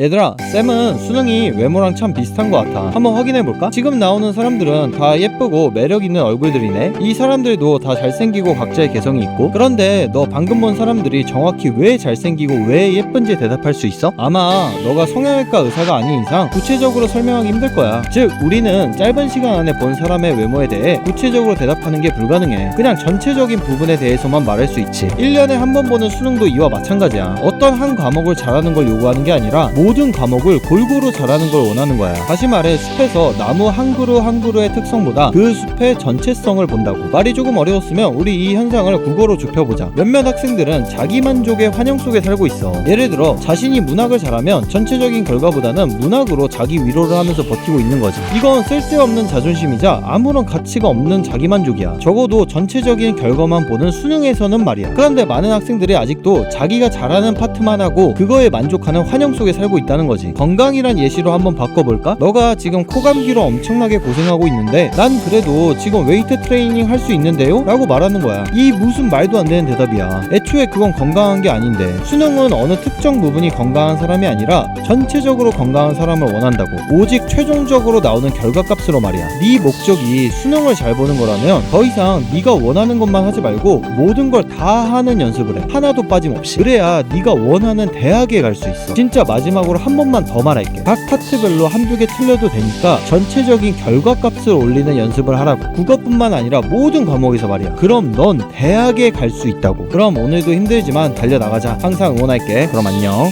얘들아, 쌤은 수능이 외모랑 참 비슷한 것 같아. 한번 확인해볼까? 지금 나오는 사람들은 다 예쁘고 매력있는 얼굴들이네. 이 사람들도 다 잘생기고 각자의 개성이 있고. 그런데 너 방금 본 사람들이 정확히 왜 잘생기고 왜 예쁜지 대답할 수 있어? 아마 너가 성형외과 의사가 아닌 이상 구체적으로 설명하기 힘들 거야. 즉, 우리는 짧은 시간 안에 본 사람의 외모에 대해 구체적으로 대답하는 게 불가능해. 그냥 전체적인 부분에 대해서만 말할 수 있지. 1년에 한 번 보는 수능도 이와 마찬가지야. 어떤 한 과목을 잘하는 걸 요구하는 게 아니라 모든 과목을 골고루 잘하는 걸 원하는 거야. 다시 말해 숲에서 나무 한 그루 한 그루의 특성보다 그 숲의 전체성을 본다고. 말이 조금 어려웠으면 우리 이 현상을 국어로 좁혀보자. 몇몇 학생들은 자기 만족의 환영 속에 살고 있어. 예를 들어 자신이 문학을 잘하면 전체적인 결과보다는 문학으로 자기 위로를 하면서 버티고 있는 거지. 이건 쓸데없는 자존심이자 아무런 가치가 없는 자기 만족이야. 적어도 전체적인 결과만 보는 수능에서는 말이야. 그런데 많은 학생들이 아직도 자기가 잘하는 파트만 하고 그거에 만족하는 환영 속에 살고 있다는 거지. 건강이란 예시로 한번 바꿔볼까? 너가 지금 코감기로 엄청나게 고생하고 있는데 난 그래도 지금 웨이트 트레이닝 할 수 있는데요? 라고 말하는 거야. 이 무슨 말도 안 되는 대답이야. 애초에 그건 건강한 게 아닌데 수능은 어느 특정 부분이 건강한 사람이 아니라 전체적으로 건강한 사람을 원한다고. 오직 최종적으로 나오는 결과값으로 말이야. 네 목적이 수능을 잘 보는 거라면 더 이상 네가 원하는 것만 하지 말고 모든 걸 다 하는 연습을 해. 하나도 빠짐없이. 그래야 네가 원하는 대학에 갈 수 있어. 진짜 마지막으로 한 번만 더 말할게. 각 파트별로 한두 개 틀려도 되니까 전체적인 결과값을 올리는 연습을 하라고. 국어뿐만 아니라 모든 과목에서 말이야. 그럼 넌 대학에 갈 수 있다고. 그럼 오늘도 힘들지만 달려나가자. 항상 응원할게. 그럼 안녕.